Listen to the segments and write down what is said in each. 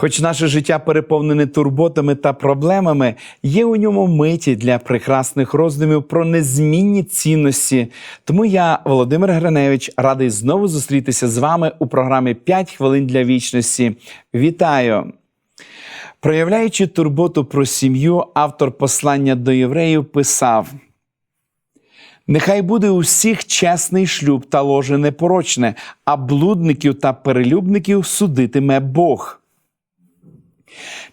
Хоч наше життя переповнене турботами та проблемами, є у ньому миті для прекрасних роздумів про незмінні цінності. Тому я, Володимир Граневич, радий знову зустрітися з вами у програмі «5 хвилин для вічності. Вітаю! Проявляючи турботу про сім'ю, автор послання до євреїв писав. Нехай буде у всіх чесний шлюб та ложе непорочне, а блудників та перелюбників судитиме Бог.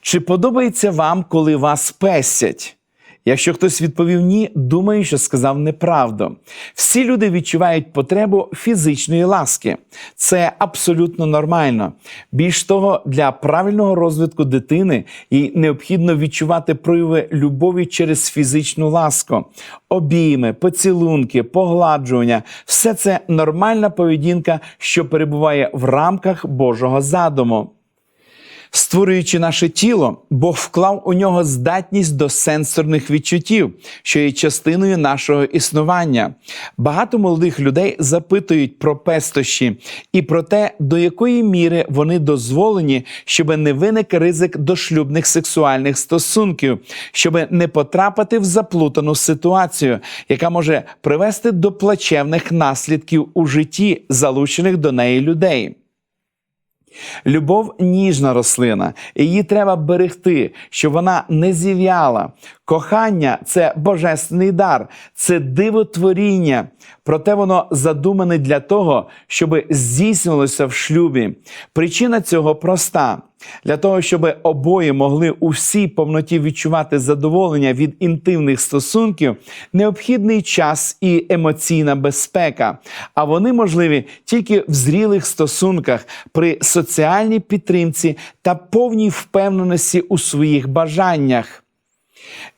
Чи подобається вам, коли вас пестять? Якщо хтось відповів ні, думаю, що сказав неправду. Всі люди відчувають потребу фізичної ласки. Це абсолютно нормально. Більш того, для правильного розвитку дитини їй необхідно відчувати прояви любові через фізичну ласку, обійми, поцілунки, погладжування все це нормальна поведінка, що перебуває в рамках Божого задуму. Створюючи наше тіло, Бог вклав у нього здатність до сенсорних відчуттів, що є частиною нашого існування. Багато молодих людей запитують про пестощі і про те, до якої міри вони дозволені, щоб не виник ризик дошлюбних сексуальних стосунків, щоб не потрапити в заплутану ситуацію, яка може привести до плачевних наслідків у житті залучених до неї людей. Любов ніжна рослина, її треба берегти, щоб вона не зів'яла. Кохання це божественний дар, це дивотворіння. Проте воно задумане для того, щоб здійснилося в шлюбі. Причина цього проста. Для того, щоб обоє могли у всій повноті відчувати задоволення від інтимних стосунків, необхідний час і емоційна безпека. А вони можливі тільки в зрілих стосунках при соціальній підтримці та повній впевненості у своїх бажаннях.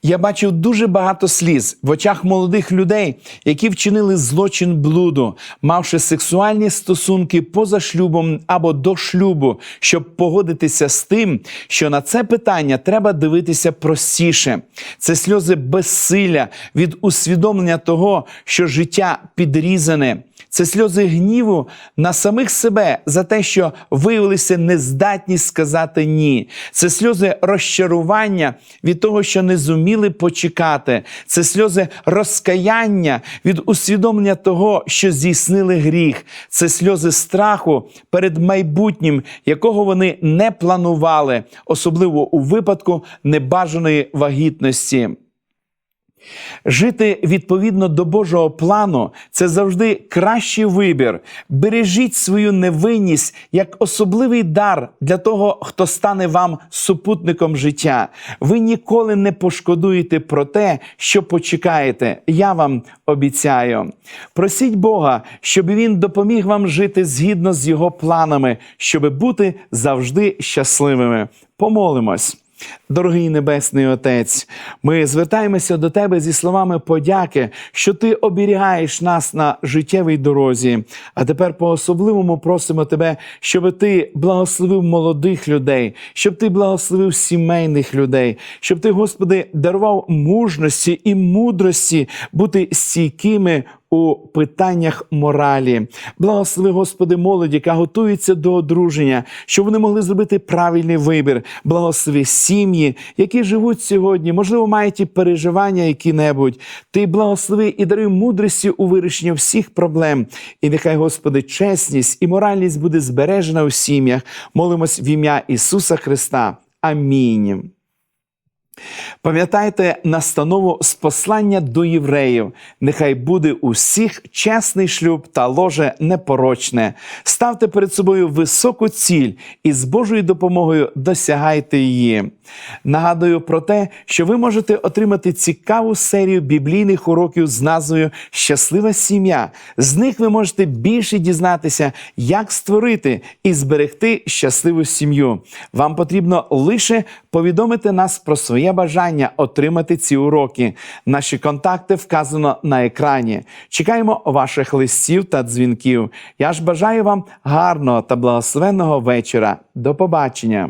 Я бачив дуже багато сліз в очах молодих людей, які вчинили злочин блуду, мавши сексуальні стосунки поза шлюбом або до шлюбу, щоб погодитися з тим, що на це питання треба дивитися простіше. Це сльози безсилля від усвідомлення того, що життя підрізане. Це сльози гніву на самих себе за те, що виявилися нездатні сказати ні. Це сльози розчарування від того, що не зуміли почекати. Це сльози розкаяння від усвідомлення того, що здійснили гріх. Це сльози страху перед майбутнім, якого вони не планували, особливо у випадку небажаної вагітності. Жити відповідно до Божого плану це завжди кращий вибір. Бережіть свою невинність як особливий дар для того, хто стане вам супутником життя. Ви ніколи не пошкодуєте про те, що почекаєте. Я вам обіцяю. Просіть Бога, щоб Він допоміг вам жити згідно з його планами, щоб бути завжди щасливими. Помолимось. Дорогий Небесний Отець, ми звертаємося до Тебе зі словами подяки, що Ти оберігаєш нас на життєвій дорозі. А тепер по-особливому просимо Тебе, щоб Ти благословив молодих людей, щоб Ти благословив сімейних людей, щоб Ти, Господи, дарував мужності і мудрості бути стійкими у питаннях моралі. Благослови, Господи, молоді, яка готується до одруження, щоб вони могли зробити правильний вибір. Благослови сім'ї, які живуть сьогодні, можливо, мають і переживання які-небудь. Ти благослови і даруй мудрості у вирішенні всіх проблем. І нехай, Господи, чесність і моральність буде збережена у сім'ях. Молимось в ім'я Ісуса Христа. Амінь. Пам'ятайте настанову з послання до євреїв. Нехай буде у всіх чесний шлюб та ложе непорочне. Ставте перед собою високу ціль і з Божою допомогою досягайте її. Нагадую про те, що ви можете отримати цікаву серію біблійних уроків з назвою Щаслива сім'я. З них ви можете більше дізнатися, як створити і зберегти щасливу сім'ю. Вам потрібно лише повідомити нас про своє бажання отримати ці уроки. Наші контакти вказано на екрані. Чекаємо ваших листів та дзвінків. Я ж бажаю вам гарного та благословенного вечора. До побачення!